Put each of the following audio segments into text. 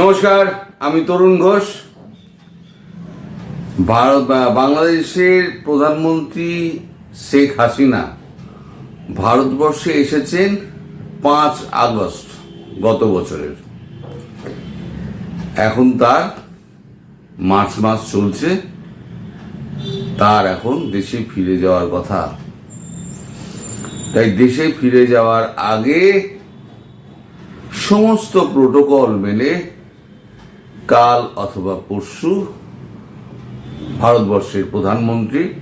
নমস্কার, আমি তরুণ ঘোষ। ভারত বাংলাদেশের প্রধানমন্ত্রী শেখ হাসিনা ভারতবর্ষে এসেছেন পাঁচ আগস্ট, গত বছরের। এখন তার মার্চ মাস চলছে। তার এখন দেশে ফিরে যাওয়ার কথা। তাই দেশে ফিরে যাওয়ার আগে সমস্ত প্রোটোকল মেনে কাল অথবা পরশু ভারতবর্ষের প্রধানমন্ত্রী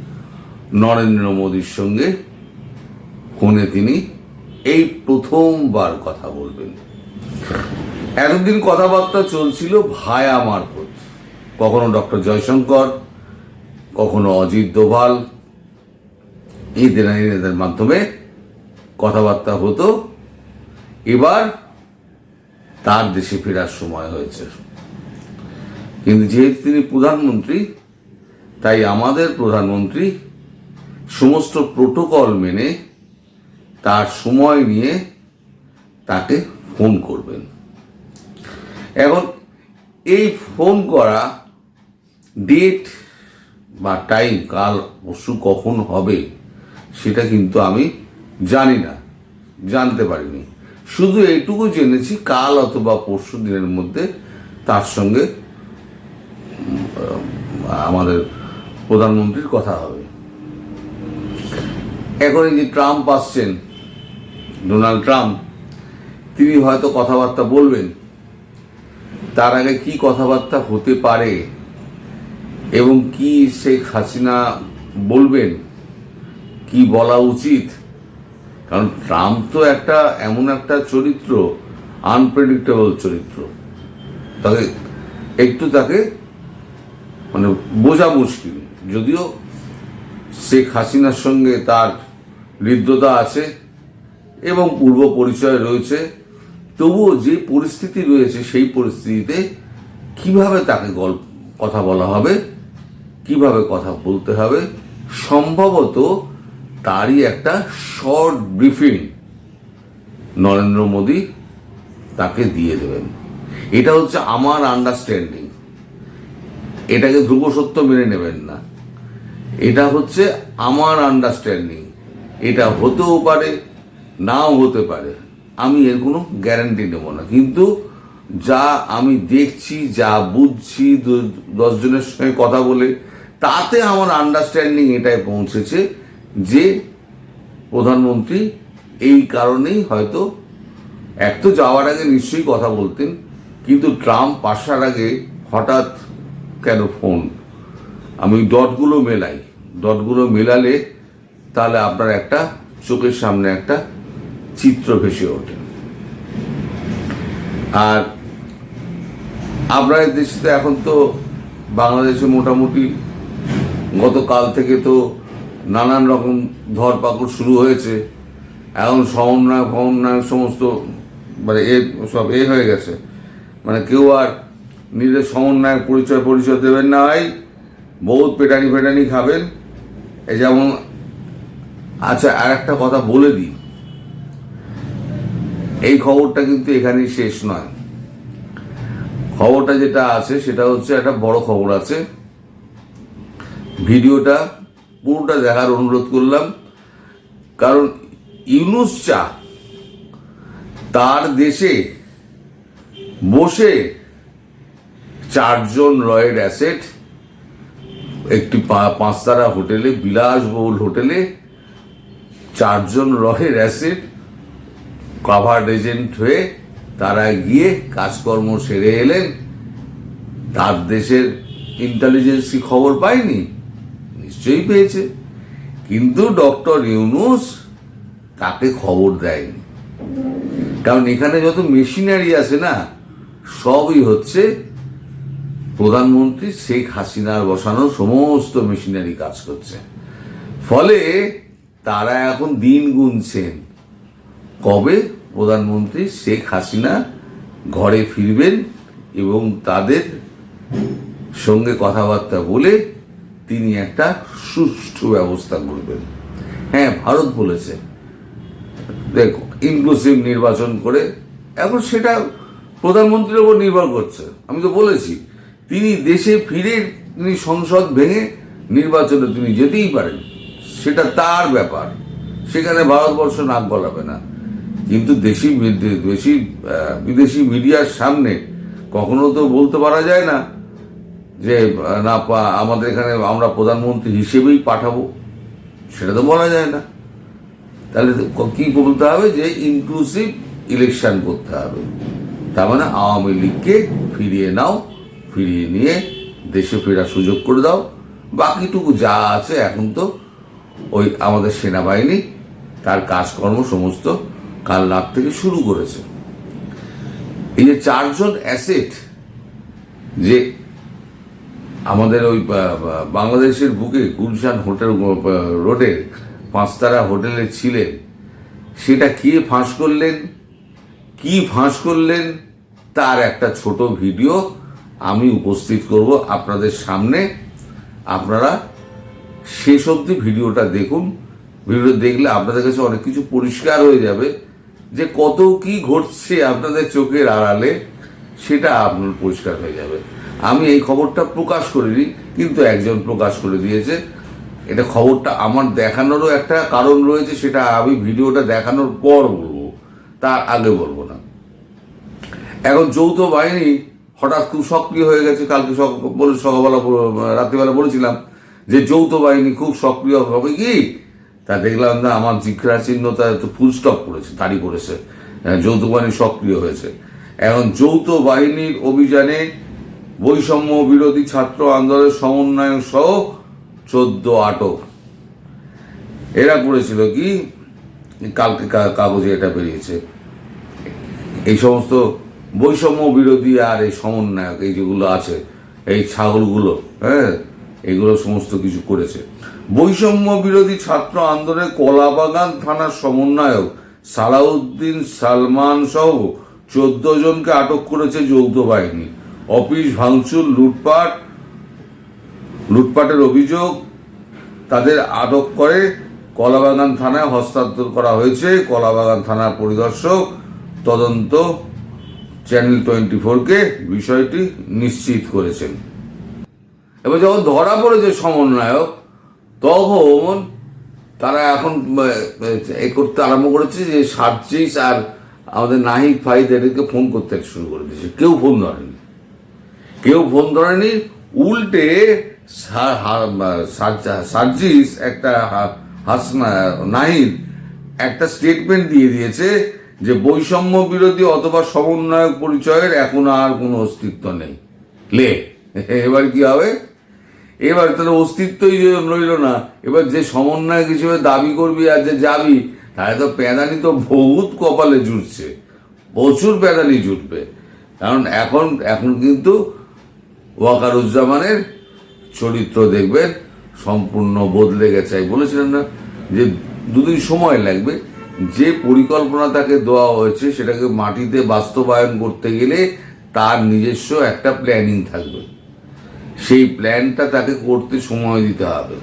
নরেন্দ্র মোদীর সঙ্গে ফোনে তিনি এই প্রথমবার কথা বলবেন। এতদিন কথাবার্তা চলছিল ভায়া মারফত। কখনো ডক্টর জয়শঙ্কর, কখনো অজিত দোভাল। এদের এদের মাধ্যমে কথাবার্তা হতো। এবার তার দেশে ফেরার সময় হয়েছে। কিন্তু যেহেতু তিনি প্রধানমন্ত্রী, তাই আমাদের প্রধানমন্ত্রী সমস্ত প্রোটোকল মেনে তার সময় নিয়ে তাকে ফোন করবেন। এখন এই ফোন করা ডেট বা টাইম কাল পরশু কখন হবে সেটা কিন্তু আমি জানি না, জানতে পারিনি। শুধু এইটুকু জেনেছি কাল অথবা পরশু দিনের মধ্যে তার সঙ্গে আমাদের প্রধানমন্ত্রীর কথা হবে। এখন যে ট্রাম্প আসছেন, ডোনাল্ড ট্রাম্প, তিনি হয়তো কথাবার্তা বলবেন। তার আগে কি কথাবার্তা হতে পারে এবং কি শেখ হাসিনা বলবেন, কি বলা উচিত? কারণ ট্রাম্প তো একটা এমন একটা চরিত্র আনপ্রেডিক্টেবল চরিত্র। তাকে একটু তাকে মানে বোঝা মুশকিল। যদিও শেখ হাসিনার সঙ্গে তার হৃদ্যতা আছে এবং পূর্ব পরিচয় রয়েছে, তবুও যে পরিস্থিতি রয়েছে সেই পরিস্থিতিতে কীভাবে তাকে গল্প কথা বলা হবে, কীভাবে কথা বলতে হবে, সম্ভবত তারই একটা শর্ট ব্রিফিং নরেন্দ্র মোদী তাকে দিয়ে দেবেন। এটা হচ্ছে আমার আন্ডারস্ট্যান্ডিং এটাকে ধ্রুব সত্য মেনে নেবেন না। এটা হচ্ছে আমার আন্ডারস্ট্যান্ডিং এটা হতেও পারে, নাও হতে পারে। আমি এর কোনো গ্যারান্টি নেব না। কিন্তু যা আমি দেখছি, যা বুঝছি দশজনের সঙ্গে কথা বলে, তাতে আমার আন্ডারস্ট্যান্ডিং এটাই পৌঁছেছে যে প্রধানমন্ত্রী এই কারণেই হয়তো এক তো যাওয়ার আগে নিশ্চয়ই কথা বলতেন, কিন্তু ট্রাম্প আসার আগে হঠাৎ কেন ফোন আমি ডটগুলো মেলাই। ডটগুলো মেলালে তাহলে আপনার একটা চোখের সামনে একটা চিত্র ভেসে ওঠে। আর আপনার দেশে তো এখন তো বাংলাদেশে মোটামুটি গতকাল থেকে তো নানান রকম ধরপাকড় শুরু হয়েছে। এখন সমন্বয় ফমন্বয় সমস্ত মানে এ সব এ হয়ে গেছে। মানে কেউ আর নিজের সমন্বয়ের পরিচয় পরিচয় দেবেন না ভাই। বহুত পেটানি ফেটানি খাবেন। এই যেমন আচ্ছা আর একটা কথা বলে দিই। এই খবরটা কিন্তু এখানেই শেষ নয়। খবরটা যেটা আছে, সেটা হচ্ছে একটা বড় খবর আছে। ভিডিওটা পুরোটা দেখার অনুরোধ করলাম। কারণ ইউনুস চা, তার দেশে বসে চারজন রয়ের অ্যাসেট, একটি পাঁচতারা হোটেলে, বিলাসবহুল হোটেলে, চারজন রয়ের অ্যাসেট, কাভার্ড এজেন্ট হয়ে তারা গিয়ে কাজকর্ম সেরে এলেন। তার দেশের ইন্টেলিজেন্সি খবর পায়নি, নিশ্চয়ই পেয়েছে। কিন্তু ডক্টর ইউনুস তাকে খবর দেয়নি। কারণ এখানে যত মেশিনারি আছে না, সবই হচ্ছে প্রধানমন্ত্রী শেখ হাসিনার বসানো সমস্ত মেশিনারি কাজ করছে। ফলে তারা এখন দিন গুনছেন। কবে প্রধানমন্ত্রী শেখ হাসিনা ঘরে ফিরবেন এবং তাদের সঙ্গে কথাবার্তা বলে তিনি একটা সুষ্ঠু ব্যবস্থা করবেন। হ্যাঁ ভারত বলেছে। দেখো ইনক্লুসিভ নির্বাচন করে, এখন সেটা প্রধানমন্ত্রীর ওপর নির্ভর করছে। আমি তো বলেছি তিনি দেশে ফিরে তিনি সংসদ ভেঙে নির্বাচনে তিনি যেতেই পারেন। সেটা তার ব্যাপার। সেখানে ভারতবর্ষ নাক গলাবে না। কিন্তু দেশি দেশি বিদেশি মিডিয়ার সামনে কখনো তো বলতে পারা যায় না যে, না আমাদের এখানে আমরা প্রধানমন্ত্রী হিসেবেই পাঠাবো। সেটা তো বলা যায় না। তাহলে কি বলতে হবে? যে ইনক্লুসিভ ইলেকশন করতে হবে। তার মানে আওয়ামী লীগকে ফিরিয়ে নাও। ফিরিয়ে নিয়ে দেশে ফেরার সুযোগ করে দাও। বাকিটুকু যা আছে এখন তো ওই আমাদের সেনাবাহিনী, তার কাজকর্ম সমস্ত কাল রাত থেকে শুরু করেছে। এই যে চারজন অ্যাসেট, যে আমাদের ওই বাংলাদেশের বুকে গুলশান হোটেল রোডের পাঁচতারা হোটেলে ছিলেন, সেটা কে ফাঁস করলেন? কি ফাঁস করলেন? তার একটা ছোট ভিডিও আমি উপস্থিত করব আপনাদের সামনে। আপনারা শেষ অবধি ভিডিওটা দেখুন। ভিডিও দেখলে আপনাদের কাছে অনেক কিছু পরিষ্কার হয়ে যাবে যে কত কি ঘটছে আপনাদের চোখের আড়ালে, সেটা আপনার পরিষ্কার হয়ে যাবে। আমি এই খবরটা প্রকাশ করিনি, কিন্তু একজন প্রকাশ করে দিয়েছে। এটা খবরটা আমার দেখানোরও একটা কারণ রয়েছে, সেটা আমি ভিডিওটা দেখানোর পর বলব, তার আগে বলব না। এখন যৌথ বাহিনী হঠাৎ খুব সক্রিয় হয়ে গেছে। কালকে বলে সকালবেলা রাত্রিবেলা বলেছিলাম যে যৌথ বাহিনী খুব সক্রিয় হবে। কি? তা দেখলাম না, আমার জিজ্ঞাসা চিহ্ন তার তো ফুল স্টপ করেছে, তারই করেছে। যৌথ বাহিনী সক্রিয় হয়েছে। এখন যৌথ বাহিনীর অভিযানে বৈষম্য বিরোধী ছাত্র আন্দোলনের সমন্বয়ক সহ চোদ্দ আটক। এরা করেছিল কি? কালকে কাগজে এটা বেরিয়েছে। এই সমস্ত বৈষম্য বিরোধী আর এই সমন্বয়ক, এই যেগুলো আছে, এই ছাগলগুলো হ্যাঁ এগুলো সমস্ত কিছু করেছে। বৈষম্য বিরোধী ছাত্র আন্দোলনে কলাবাগান থানার সমন্বয়ক সালাউদ্দিন সালমান সহ চোদ্দ জনকে আটক করেছে যৌথ বাহিনী। অফিস ভাঙচুর, লুটপাট, লুটপাটের অভিযোগ তাদের আটক করে কলাবাগান থানায় হস্তান্তর করা হয়েছে। কলাবাগান থানার পরিদর্শক তদন্ত চ্যানেল টোয়েন্টি ফোরকে বিষয়টি নিশ্চিত করেছেন। এবার যখন ধরা পড়েছে সমন্বয়ক, তখন তারা এখন, এ করতে আরম্ভ করেছে যে সার্জিস আর আমাদের নাহিদ ফাহিদ ফোন করতে শুরু করে দিয়েছে। কেউ ফোন ধরেনি। কেউ ফোন ধরেনি, উল্টে সার্জিস একটা হাসনা, নাহিদ একটা স্টেটমেন্ট দিয়ে দিয়েছে যে বৈষম্য বিরোধী অথবা সমন্বয়ক পরিচয়ের এখন আর কোনো অস্তিত্ব নেই। লে, এবার কি হবে? এবার তাহলে অস্তিত্বই রইল না, এবার যে সমন্বয়ক হিসেবে দাবি করবি আর যে যাবি, তাহলে তো প্যাদানি তো বহুত কপালে জুটছে, প্রচুর প্যাদানি জুটবে। কারণ এখন এখন কিন্তু ওয়াকারুজ্জামানের চরিত্র দেখবেন সম্পূর্ণ বদলে গেছে বলেছিলেন না যে দুদিন সময় লাগবে। যে পরিকল্পনা তাকে দেওয়া হয়েছে সেটাকে মাটিতে বাস্তবায়ন করতে গেলে তার নিজস্ব একটা প্ল্যানিং থাকবে। সেই প্ল্যানটা তাকে করতে সময় দিতে হবে।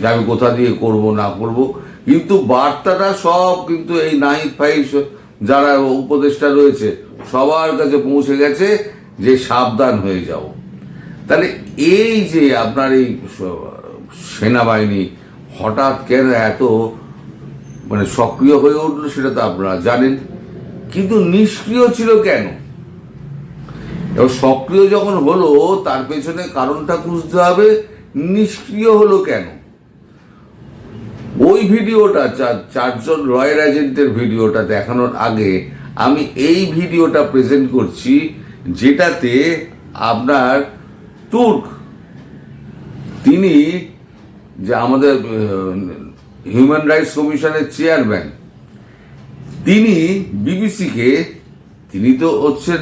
যে আমি কোথা দিয়ে করব, না করব। কিন্তু বার্তাটা সব কিন্তু এই নাহিদ ফাইজ যারা উপদেষ্টা রয়েছে, সবার কাছে পৌঁছে গেছে যে সাবধান হয়ে যাও। তাহলে এই যে আপনার এই সেনাবাহিনী হঠাৎ কেন এত মানে সক্রিয় হয়ে উঠল সেটা তো আপনারা জানেন। কিন্তু নিষ্ক্রিয় ছিল কেন? সক্রিয় যখন হলো, তার পেছনে কারণটা খুঁজতে হবে, নিষ্ক্রিয় হলো কেন? ওই ভিডিওটা, চার- চারজন রয়্যাল এজেন্টের ভিডিওটা দেখানোর আগে আমি এই ভিডিওটা প্রেজেন্ট করছি, যেটাতে আপনার তুর্ক, তিনি যে আমাদের হিউম্যান রাইটস কমিশনের চেয়ারম্যান। তিনি বিবিসিকে, তিনি তো হচ্ছেন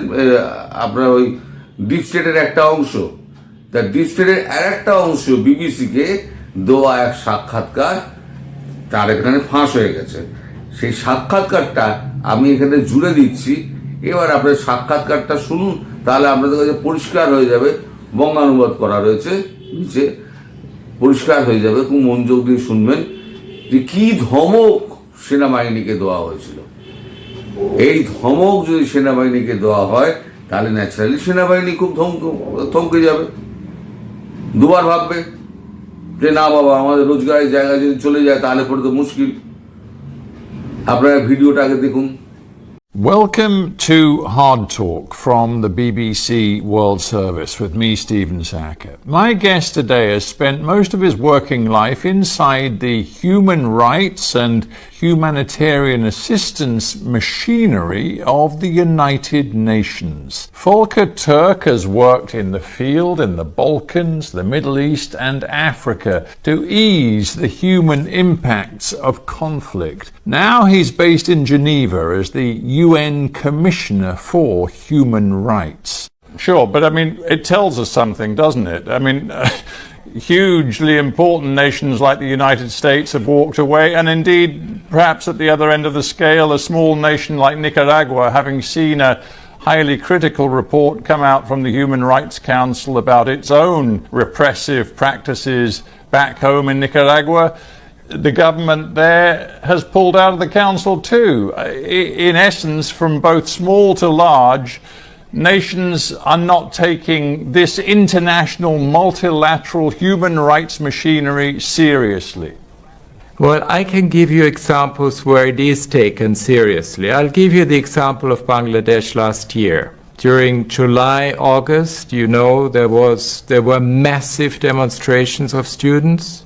আপনার ওই ডিপ স্টেটের একটা অংশ। তা ডিপ স্টেটের আর একটা অংশ বিবিসিকে দেওয়া এক সাক্ষাৎকার, তার এখানে ফাঁস হয়ে গেছে। সেই সাক্ষাৎকারটা আমি এখানে জুড়ে দিচ্ছি। এবার আপনার সাক্ষাৎকারটা শুনুন, তাহলে আপনাদের কাছে পরিষ্কার হয়ে যাবে, বঙ্গানুবাদ করা রয়েছে, নিচে পরিষ্কার হয়ে যাবে, খুব মনোযোগ দিয়ে শুনবেন। যে কি ধমক সেনাবাহিনীকে দেওয়া হয়েছিল? এই ধমক যদি সেনাবাহিনীকে দেওয়া হয়, তাহলে ন্যাচারালি সেনাবাহিনী খুব ধমক থমকে যাবে। দুবার ভাববে যে না বাবা, আমাদের রোজগারের জায়গা যদি চলে যায়, তাহলে পরে তো মুশকিল। আপনারা ভিডিওটা আগে দেখুন। Welcome to Hard Talk from the BBC World Service with me, Stephen Sackett. My guest today has spent most of his working life inside the human rights and humanitarian assistance machinery of the United Nations. Volker Turk has worked in the field in the Balkans, the Middle East, and Africa to ease the human impacts of conflict. Now he's based in Geneva as the UN Commissioner for Human Rights. Sure, but I mean, it tells us something, doesn't it? I mean, hugely important nations like the United States have walked away, and indeed, perhaps at the other end of the scale, a small nation like Nicaragua, having seen a highly critical report come out from the Human Rights Council about its own repressive practices back home in Nicaragua the government there has pulled out of the council too. In essence, from both small to large, nations are not taking this international multilateral human rights machinery seriously. Well, I can give you examples where it is taken seriously. I'll give you the example of Bangladesh last year. During July, August, you know, there was there were massive demonstrations of students.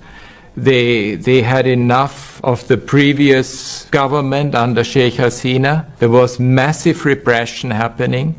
They they had enough of the previous government under Sheikh Hasina. There was massive repression happening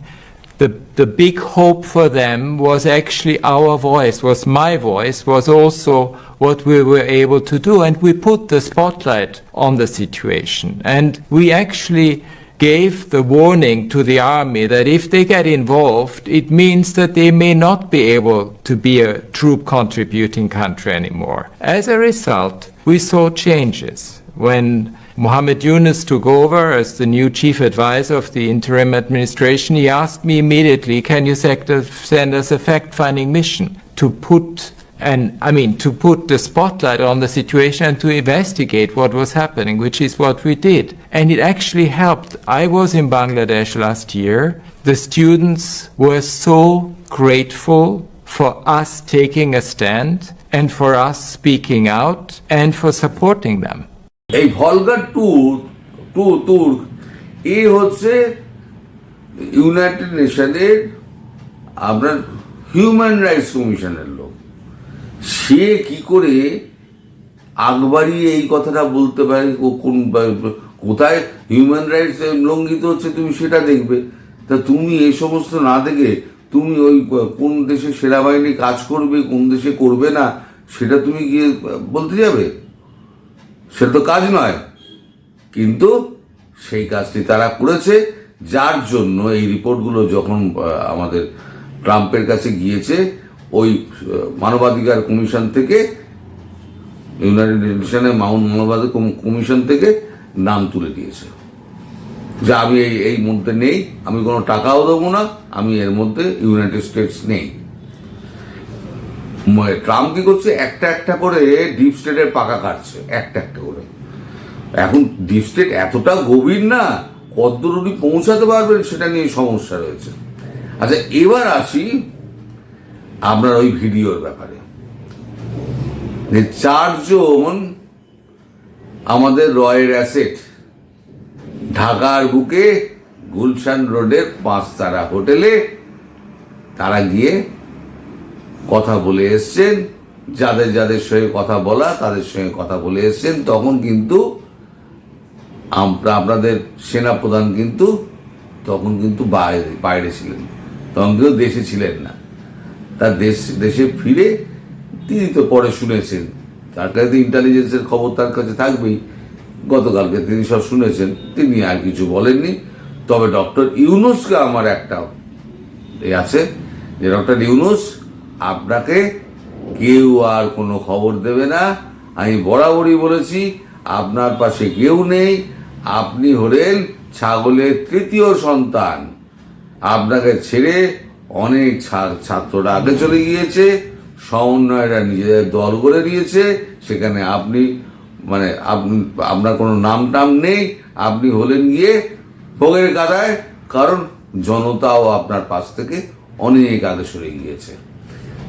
the, big hope for them was actually our voice, was my voice, was also what we were able to do. And we put the spotlight on the situation. And we actually gave the warning to the army that if they get involved, it means that they may not be able to be a troop contributing country anymore. As a result, we saw changes. When Mohammed Yunus took over as the new chief advisor of the interim administration, he asked me immediately, can you send us a fact-finding mission to put and I mean to put the spotlight on the situation and to investigate what was happening, which is what we did. And it actually helped. I was in Bangladesh last year. The students were so grateful for us taking a stand and for us speaking out and for supporting them. এই ভলগার tour to তুর্ক এ হচ্ছে United নেশনের আপনার human rights কমিশনের লোক। সে কি করে আকবারই এই কথাটা বলতে পারে? কোন, কোথায় হিউম্যান রাইটস লঙ্ঘিত হচ্ছে তুমি সেটা দেখবে। তা তুমি এই সমস্ত না দেখে তুমি ওই কোন দেশে সেনাবাহিনী কাজ করবে, কোন দেশে করবে না, সেটা তুমি গিয়ে বলতে যাবে? সেটা তো কাজ নয়। কিন্তু সেই কাজটি তারা করেছে, যার জন্য এই রিপোর্টগুলো যখন আমাদের ট্রাম্পের কাছে গিয়েছে, ওই মানবাধিকার কমিশন থেকে, ইউনাইটেড নেশনের মাউন্ট মানবাধিকার কমিশন থেকে নাম তুলে দিয়েছে। যে আমি এই এই মধ্যে নেই, আমি কোনো টাকাও দেবো না, আমি এর মধ্যে ইউনাইটেড স্টেটস নেই। ট্রাম্প কি করছে? একটা একটা করে ডিপ স্টেটের পাকা কাটছে, একটা একটা করে। এখন ডিপ স্টেট এতটা গভীর না, কতদূর উনি পৌঁছাতে পারবেন সেটা নিয়ে সমস্যা রয়েছে। আচ্ছা এবার আসি আপনার ওই ভিডিওর ব্যাপারে। যে চারজন আমাদের রয়ের অ্যাসেট ঢাকার বুকে গুলশান রোডের পাঁচতারা হোটেলে, তারা গিয়ে কথা বলে এসছেন, যাদের যাদের সঙ্গে কথা বলা, তাদের সঙ্গে কথা বলে এসছেন, তখন কিন্তু আমরা আপনাদের সেনাপ্রধান কিন্তু তখন কিন্তু বাইরে বাইরে ছিলেন। তখন কিন্তু দেশে ছিলেন না। তার দেশ, দেশে ফিরে তিনি তো পরে শুনেছেন। তার কাছে তো ইন্টেলিজেন্সের খবর তার কাছে থাকবেই। গতকালকে তিনি সব শুনেছেন, তিনি আর কিছু বলেননি। তবে ডক্টর ইউনুসকে আমার একটা এ আছে, যে ডক্টর ইউনুস আপনাকে কেউ আর কোনো খবর দেবে না। আমি বরাবরই বলেছি, আপনার পাশে কেউ নেই। আপনি হলেন ছাগলের তৃতীয় সন্তান। আপনাকে ছেড়ে অনেক ছাত্ররা আগে চলে গিয়েছে, সমন্বয়রা নিজেদের দল করে দিয়েছে সেখানে আপনি মানে আপনি আপনার কোনো নাম টাম নেই। আপনি হলেন গিয়ে ভোগের কাদায় কারণ জনতাও আপনার পাশ থেকে অনেক আগে সরে গিয়েছে।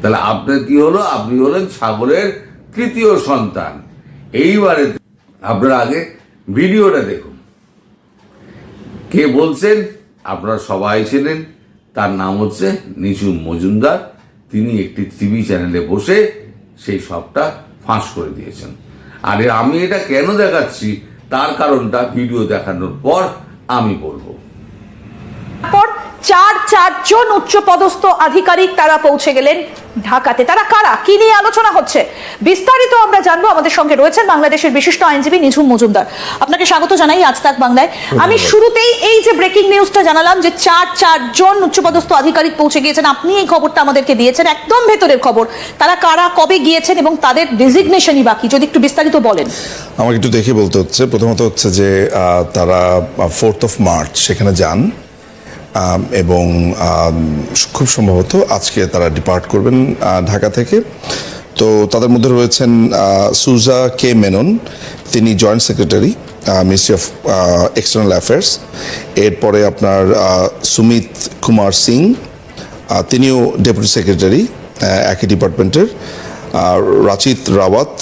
তাহলে আপনার কি হলো? আপনি হলেন ছাগলের তৃতীয় সন্তান। এইবারে আপনারা আগে ভিডিওটা দেখুন। কে বলছেন? আপনারা সবাই ছিলেন তার নাম হচ্ছে নিঝুম মজুমদার। তিনি একটি টিভি চ্যানেলে বসে সেই সবটা ফাঁস করে দিয়েছেন। আর আমি এটা কেন দেখাচ্ছি? তার কারণটা ভিডিও দেখানোর পর আমি বলব। চার চারজন উচ্চপদস্থ আধিকারিক তারা পৌঁছে গেলেন ঢাকাতে। তারা কারা? কি নিয়ে আলোচনা হচ্ছে? বিস্তারিত আমরা জানব। আমাদের সঙ্গে রয়েছেন বাংলাদেশের বিশিষ্ট আইনজীবী নিঝুম মজুমদার। আপনাকে স্বাগত জানাই আজ তাক বাংলায়। আমি শুরুতেই এই যে ব্রেকিং নিউজটা জানালাম যে চার চারজন উচ্চপদস্থ আধিকারিক পৌঁছে গিয়েছেন আপনি এই খবরটা আমাদেরকে দিয়েছেন একদম ভেতরের খবর। তারা কারা কবে গিয়েছেন এবং তাদের রেজিগনেশনই বাকি যদি একটু বিস্তারিত বলেন। আমাকে একটু দেখে বলতে হচ্ছে। প্রথমত হচ্ছে যে তারা ফোর্থ অফ মার্চ সেখানে যান। এবং খুব সম্ভবত আজকে তারা ডিপার্ট করবেন ঢাকা থেকে। তো তাদের মধ্যে রয়েছেন সুজা কে মেনন, তিনি joint secretary ministry of external affairs এরপরে আপনার সুমিত কুমার সিং তিনিও ডেপুটি সেক্রেটারি একই ডিপার্টমেন্টের রাচিত রাওয়াত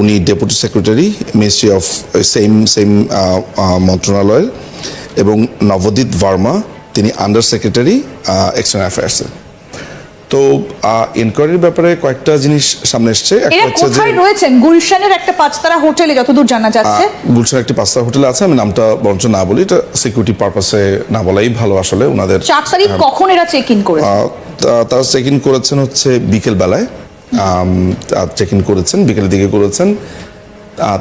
উনি deputy secretary ministry of same same মন্ত্রণালয়ের। এবং নবদীপ ভার্মা তিনি আন্ডার সেক্রেটারি এক্সটার্নাল অ্যাফেয়ার্সের তো ইনকোয়ারির ব্যাপারে কয়েকটা জিনিস সামনে এসছে। একটা হচ্ছে যে কোথায় রয়েছেন? গুলশানের একটা পাঁচতারা হোটেলে যতদূর জানা যাচ্ছে। গুলশান একটি পাঁচটা হোটেলে আছে আমি নামটা বরঞ্চ না বলি এটা সিকিউরিটি পারপাসে না বলাই ভালো আসলে ওনাদের চার তারিখ কখন এরা চেক ইন করেছে তারা চেক ইন করেছেন হচ্ছে বিকেল বেলায় চেক ইন করেছেন বিকেলের দিকে করেছেন।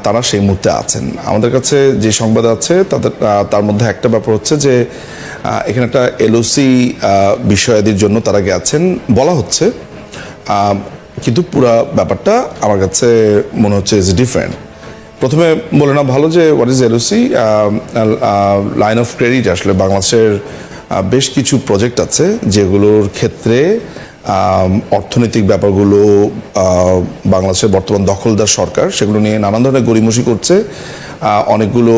তারা সেই মুহূর্তে আছেন। আমাদের কাছে যে সংবাদ আছে তাদের তার মধ্যে একটা ব্যাপার হচ্ছে যে এখানে একটা এলওসি বিষয়াদির জন্য তারা গেছেন বলা হচ্ছে কিন্তু পুরো ব্যাপারটা আমার কাছে মনে হচ্ছে ইজ ডিফারেন্ট প্রথমে বলে না ভালো যে what is LOC line of credit আসলে বাংলাদেশের বেশ কিছু প্রজেক্ট আছে যেগুলোর ক্ষেত্রে অর্থনৈতিক ব্যাপারগুলো বাংলাদেশের বর্তমান দখলদার সরকার, সেগুলো নিয়ে নানান ধরনের গড়িমসি করছে। অনেকগুলো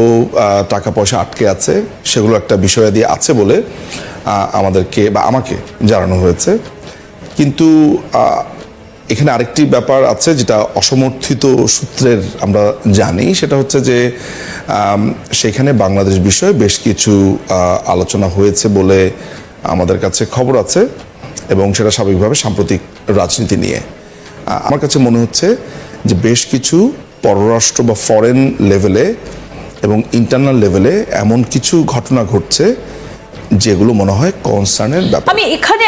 টাকা পয়সা আটকে আছে, সেগুলো একটা বিষয়াদি আছে বলে আমাদেরকে বা আমাকে জানানো হয়েছে। কিন্তু এখানে আরেকটি ব্যাপার আছে যেটা অসমর্থিত সূত্রের আমরা জানি, সেটা হচ্ছে যে সেখানে বাংলাদেশ বিষয়ে বেশ কিছু আলোচনা হয়েছে বলে আমাদের কাছে খবর আছে। এবং সেটা স্বাভাবিকভাবে সাম্প্রতিক রাজনীতি নিয়ে। আমার কাছে মনে হচ্ছে যে বেশ কিছু পররাষ্ট্র বা ফরেন লেভেলে এবং ইন্টারনাল লেভেলে এমন কিছু ঘটনা ঘটছে যেগুলো মনে হয় কনসার্নের ব্যাপার। আমি এখানে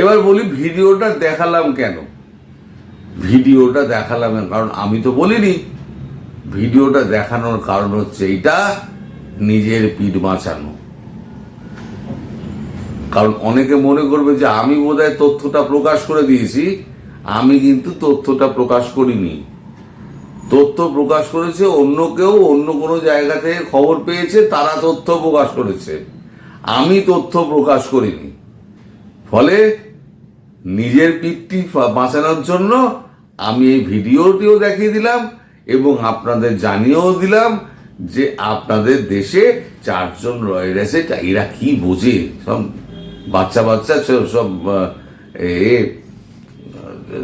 এবার বলি ভিডিওটা দেখালাম কেন? ভিডিওটা দেখালাম কারণ আমি তো বলিনি ভিডিওটা দেখানোর কারণ হচ্ছে এটা নিজের পিঠ বাঁচানো। কারণ অনেকে মনে করবে যে আমি বোধহয় তথ্যটা প্রকাশ করে দিয়েছি, আমি কিন্তু তথ্যটা প্রকাশ করিনি। তথ্য প্রকাশ করেছে, অন্য কেউ অন্য কোনো জায়গা থেকে খবর পেয়েছে, তারা তথ্য প্রকাশ করেছে। আমি তথ্য প্রকাশ করিনি। ফলে নিজের পিঠটি বাঁচানোর জন্য আমি এই ভিডিওটিও দেখিয়ে দিলাম এবং আপনাদের জানিয়েও দিলাম যে আপনাদের দেশে চারজন এসেট এরা কি বোঝে? সব বাচ্চা বাচ্চা সব- এ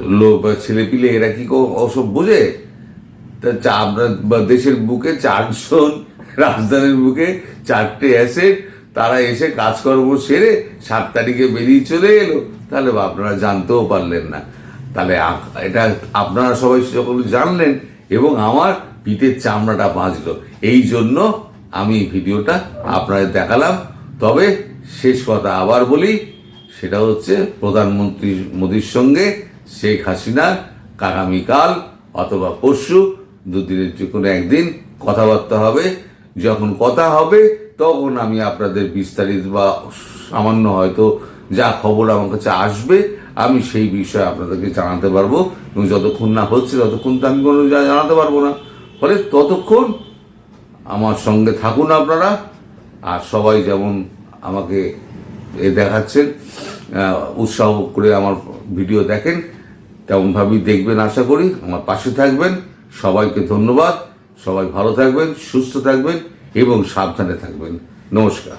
লোক ছেলেপিলে এরা কি ওসব বোঝে? তা আপনার দেশের বুকে চারজন, রাজধানীর বুকে চারটে অ্যাসেট তারা এসে কাজকর্ম সেরে সাত তারিখে বেরিয়ে চলে এলো। তাহলে আপনারা জানতেও পারলেন না। তাহলে এটা আপনারা সবাই সকলে জানলেন এবং আমার পিঠের চামড়াটা বাঁচলো, এই জন্য আমি ভিডিওটা আপনাদের দেখালাম। তবে শেষ কথা আবার বলি, সেটা হচ্ছে প্রধানমন্ত্রী মোদীর সঙ্গে শেখ হাসিনার আগামীকাল অথবা পরশু দুদিনের যে কোনো একদিন কথাবার্তা হবে। যখন কথা হবে, তখন আমি আপনাদের বিস্তারিত বা সামান্য হয়তো যা খবর আমার কাছে আসবে, আমি সেই বিষয়ে আপনাদেরকে জানাতে পারব। এবং যতক্ষণ না হচ্ছে, ততক্ষণ তো আমি কোনো জানাতে পারব না। ফলে ততক্ষণ আমার সঙ্গে থাকুন আপনারা, আর সবাই যেমন আমাকে এ দেখাচ্ছেন। উৎসাহ করে আমার ভিডিও দেখেন। তেমনভাবেই দেখবেন আশা করি। আমার পাশে থাকবেন। সবাইকে ধন্যবাদ। সবাই ভালো থাকবেন, সুস্থ থাকবেন এবং সাবধানে থাকবেন। নমস্কার।